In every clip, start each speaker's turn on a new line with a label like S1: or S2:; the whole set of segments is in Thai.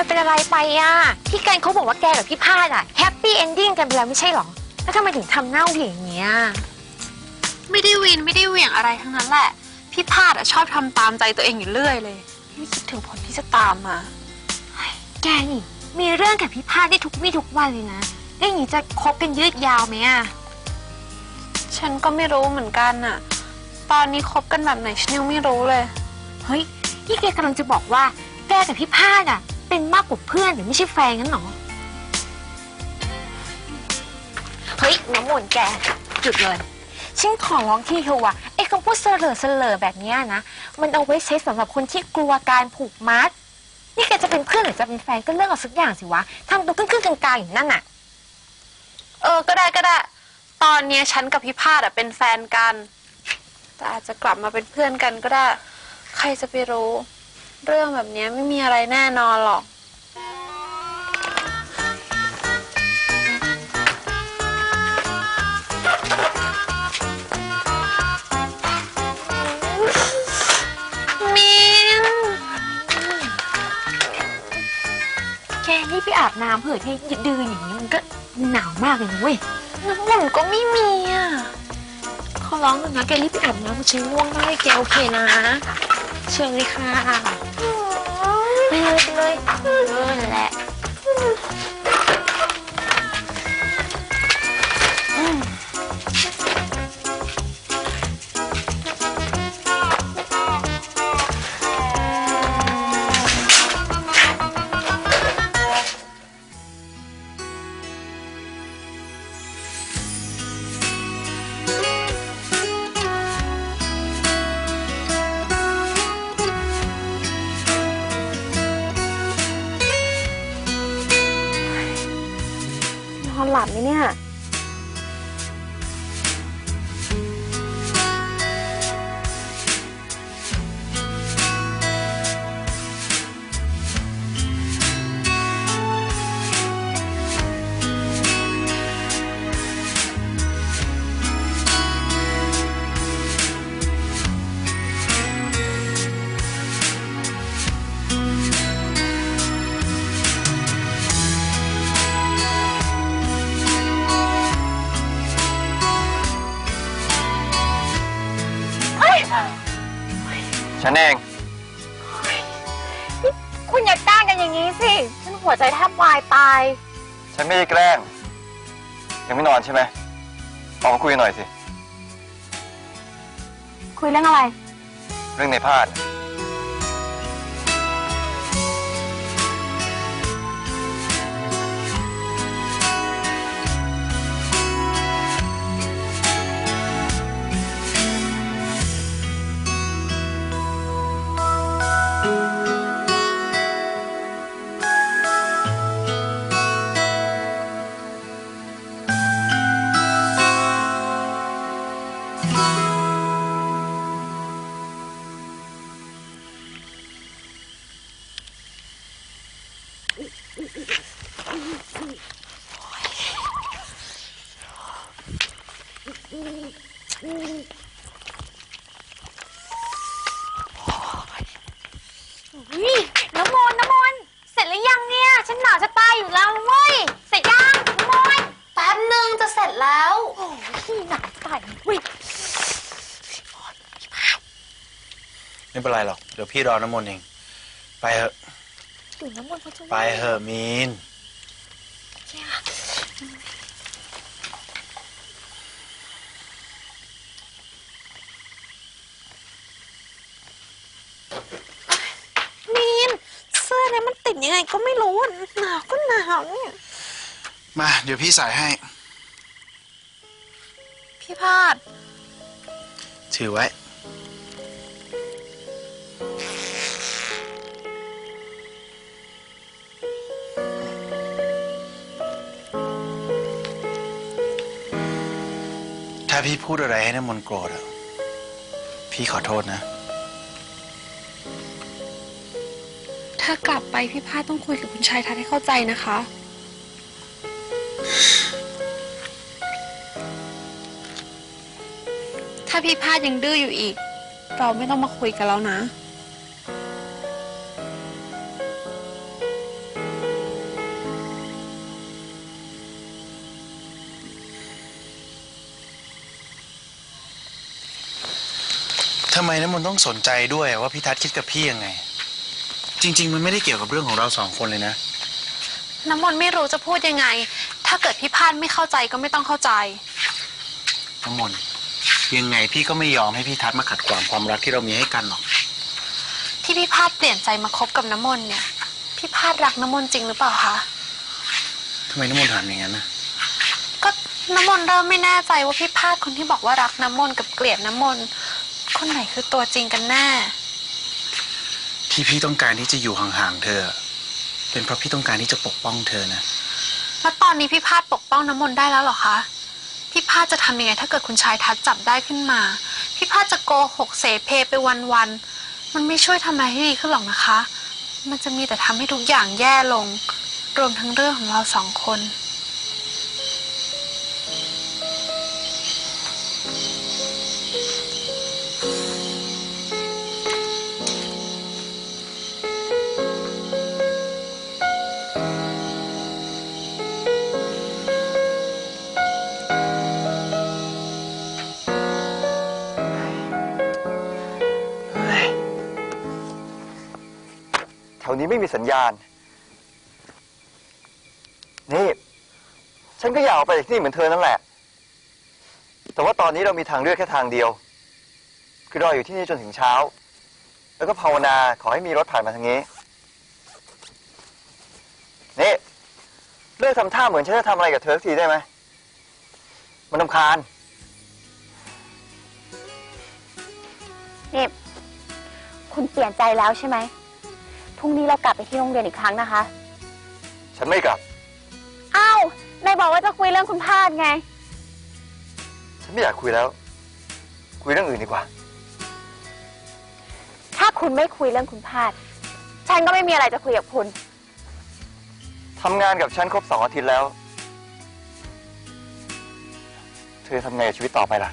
S1: ยเป็นอะไรไปอะ พี่กันเขาบอกว่าแกกับพี่พาดอะแฮปปี้เอนดิ้งกันไปแล้วไม่ใช่หรอ แล้วทำไมถึงทำหน้าเหวี่ยงอย่างเงี้ย
S2: ไม่ได้วินไม่ได้เหวี่ยงอะไรทั้งนั้นแหละ พี่พาดอะชอบทำตามใจตัวเองอยู่เรื่อยเลย ไม่คิดถึงผลที่จะตามมา
S1: แกนี่ มีเรื่องกับพี่พาดได้ทุกวี่ทุกวันเลยนะแล้วอย่างนี้จะคบกันยืดยาวไหมอะ
S2: ฉันก็ไม่รู้เหมือนกันน่ะตอนนี้คบกันแบบไหนฉันยังไม่รู้เลย
S1: เฮ้ย นี่แกกำลังจะบอกว่า แกกับพี่พาดอะ เป็นมากกว่าเพื่อนหรือไม่ใช่แฟนงั้นหรอ เฮ้ยน้ำมนต์แกหยุดเลยฉันขอร้องที่เธอว่ะไอ้คำพูดเสลอเสลอแบบนี้นะ มันเอาไว้ใช้สำหรับคนที่กลัวการผูกมัด นี่แกจะเป็นเพื่อนหรือจะเป็นแฟนก็เลือกเอาสักอย่างสิวะทำตัวครึ่งๆกลางๆอย่างนั้นน่ะ
S2: เออ ก็ได้ก็ได้ ตอนเนี้ยฉันกับพี่พาดอะเป็นแฟนกัน แต่อาจจะกลับมาเป็นเพื่อนกันก็ได้ ใครจะไปรู้ เรื่องแบบเนี้ยไม่มีอะไรแน่นอนหรอก มิน
S1: แกนี่ไปอาบน้ำเผื่อะที่ดืนอย่างนี้มันก็หนาวมากเลยนะเว้ย
S2: น้ำมันก็ไม่มีอะ
S1: ขอร้องเลยนะแกรีบไปอาบน้ำฉันง่วงมากเลยแกโอเคนะ เชิญเลยค่ะไปเลยไปเลยเออนั่นแหละนอนหลับไหมเนี่ย
S3: ฉันเอง
S1: คุณอย่าก้างกันอย่างนี้สิ ฉันหัวใจแทบวายตาย
S3: ฉันไม่ได้แกล้ง ยังไม่นอนใช่ไหมออกมาคุยกันหน่อยสิ
S1: คุยเรื่องอะไร
S3: เรื่องในพาด
S1: นี่ น้ำมนต์น้ำมนต์เสร็จหรือยังเนี่ย ฉันหนาวจะตายอยู่แล้วเว้ย เสร็จยังน้ำมนต์
S2: แป๊บนึงจะเสร็จแล้ว
S1: โอ้ยหนาวตายเว้ย
S4: ไม่เป็นไรหรอก เดี๋ยวพี่รอน้ำมนต์เอง ไปเถอะ
S1: ตื่นน้ำมนต์เขาจะ
S4: ไปเถอะมีน
S2: มีน เสื้อเนี่ยมันติดยัง ไงก็ไม่รู้อะหนาวก็หนาวเนี่ย
S4: มา เดี๋ยวพี่ใส่ให้
S2: พี่พาด
S4: ถือไว้ ถ้าพี่พูดอะไรให้น้ำมนต์โกรธอะพี่ขอโทษนะ
S2: ถ้ากลับไปพี่พาต้องคุยกับคุณชายทัศให้เข้าใจนะคะ ถ้าพี่พายังดื้ออยู่อีก เราไม่ต้องมาคุยกันแล้วนะ
S4: ทำไมน้ำมนต์ต้องสนใจด้วยว่าพี่ทัศคิดกับพี่ยังไง จริง ๆ มันไม่ได้เกี่ยวกับเรื่องของเราสองคนเลยนะ
S2: น้ำมนต์ไม่รู้จะพูดยังไง ถ้าเกิดพี่พาดไม่เข้าใจก็ไม่ต้องเข้าใจ
S4: น้ำมนต์ยังไงพี่ก็ไม่ยอมให้พี่ทัศน์มาขัดขวางความรักที่เรามีให้กันหรอก
S2: ที่พี่พาดเปลี่ยนใจมาคบกับน้ำมนต์เนี่ย พี่พาดรักน้ำมนต์จริงหรือเปล่าคะ
S4: ทำไมน้ำมนต์ถามอย่างนั้นนะ
S2: ก็น้ำมนต์เริ่มไม่แน่ใจว่าพี่พาดคนที่บอกว่ารักน้ำมนต์กับเกลียดน้ำมนต์คนไหนคือตัวจริงกันแน่
S4: ที่พี่ต้องการที่จะอยู่ห่างๆเธอ เป็นเพราะพี่ต้องการที่จะปกป้องเธอนะ
S2: แล้วตอนนี้พี่พาดปกป้องน้ำมนต์ได้แล้วเหรอคะ พี่พาดจะทำยังไงถ้าเกิดคุณชายทัดจับได้ขึ้นมา พี่พาดจะโกหกเสเพไปวันๆ มันไม่ช่วยทำอะไรให้ดีขึ้นหรอกนะคะ มันจะมีแต่ทำให้ทุกอย่างแย่ลง รวมทั้งเรื่องของเราสองคน
S3: ถวนี้ไม่มีสัญญาณ นี่ ฉันก็อยากออกไปจากที่นี่เหมือนเธอนั่นแหละ แต่ว่าตอนนี้เรามีทางเลือกแค่ทางเดียว คือรออยู่ที่นี่จนถึงเช้า แล้วก็ภาวนาขอให้มีรถผ่านมาทางนี้ นี่ เลิกทำท่าเหมือนฉันจะทำอะไรกับเธอสักทีได้ไหม มันลำคาญ
S5: นี่ คุณเปลี่ยนใจแล้วใช่ไหม พรุ่งนี้เรากลับไปที่โรงเรียนอีกครั้งนะคะ
S3: ฉันไม่กลับ
S5: อ้าวนายบอกว่าจะคุยเรื่องคุณพาดไง
S3: ฉันไม่อยากคุยแล้ว คุยเรื่องอื่นดีกว่า
S5: ถ้าคุณไม่คุยเรื่องคุณพาด ฉันก็ไม่มีอะไรจะคุยกับคุณ
S3: ทำงานกับฉันครบสองอาทิตย์แล้ว เธอทำไงกับชีวิตต่อไปล่ะ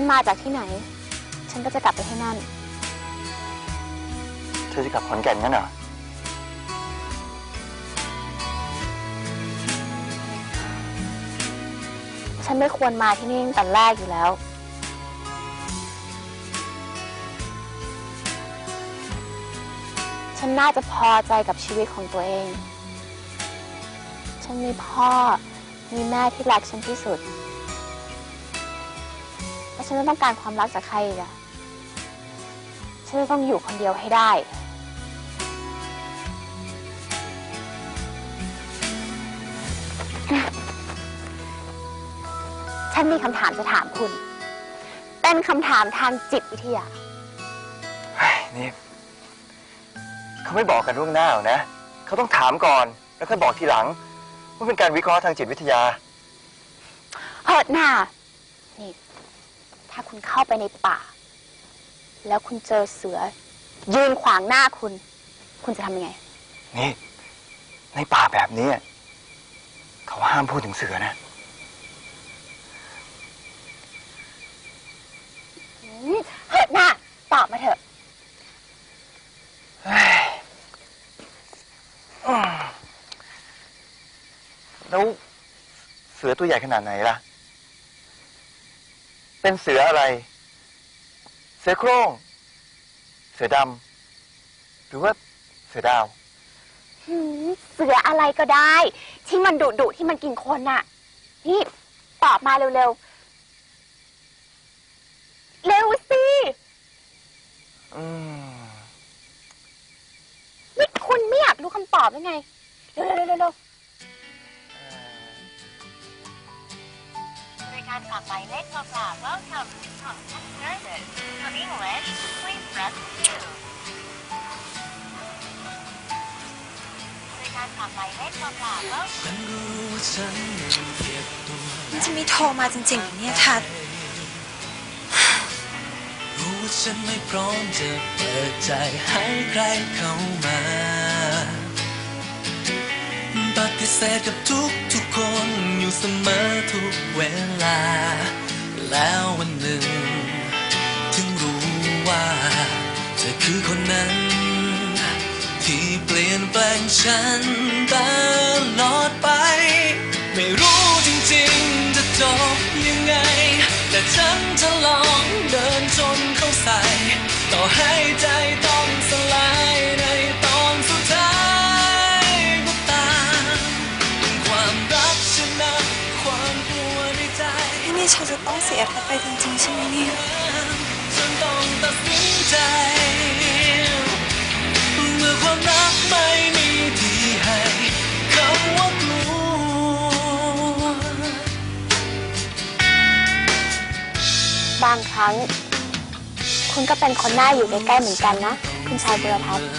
S5: ฉันมาจากที่ไหน ฉันก็จะกลับไปให้นั่น
S3: เธอจะกลับขอนแก่นงั้นเหรอ
S5: ฉันไม่ควรมาที่นี่ตั้งแต่แรกอยู่แล้ว ฉันน่าจะพอใจกับชีวิตของตัวเอง ฉันมีพ่อ มีแม่ที่รักฉันที่สุดแล้ว ฉันไม่ต้องการความรักจากใครอีกอะฉันจะต้องอยู่คนเดียวให้ได้ ฉันมีคำถามจะถามคุณ เป็นคำถามทางจิตวิทยา
S3: เฮ้ยนี่ เขาไม่บอกกันล่วงหน้าหรอกนะ เขาต้องถามก่อน แล้วค่อยบอกทีหลังมันเป็นการวิเคราะห์ทางจิตวิทยา
S5: เฮิดหน้านี่ ถ้าคุณเข้าไปในป่า แล้วคุณเจอเสือ ยืนขวางหน้าคุณ คุณจะทำยังไง
S3: นี่ ในป่าแบบนี้ เขาห้ามพูดถึงเสือนะ
S5: เฮิดหน้าตอบมาเถอะ
S3: แล้วเสือตัวใหญ่ขนาดไหนล่ะ เป็นเสืออะไร เสือโคร่ง เสือดำ หรือว่าเสือดาว
S5: หืมเสืออะไรก็ได้ ที่มันดุดุๆที่มันกินคนน่ะ นี่ตอบมาเร็วๆ เร็วสิ
S3: อืม
S5: นี่คุณไม่อยากรู้คำตอบหรือไง เร็วๆเร็วๆเร็วๆ การฝากหมายเลขโทรศัพท์ Welcome to Contact Service For English please press 2รายการฝากหมายเลขโทรศัพท์ Welcome
S6: มันจะมีโทรมาจริงๆเหรอเนี่ยทัด
S7: รู้ว่าฉันไม่พร้อมจะเปิดใจให้ใครเข้ามา แสษกับทุกทุกคนอยู่เสมอทุกเวลา แล้ววันหนึ่ง ถึงรู้ว่า เธอคือคนนั้น ที่เปลี่ยนแปลงฉันตลอดไป ไม่รู้จริงๆ จะจบยังไง แต่ฉันจะลอ จะ
S6: ต้องเสียเธอไปจริงๆใช่ไหมเนี่ย
S7: ฉันต้องตัดสินใจเมื่อความรักไม่มีที่ให้คำว่ากลัว
S5: บางครั้ง คุณก็เป็นคนหน่าอยู่ใกล้ๆเหมือนกันนะ คุณชายบุรพัฒน์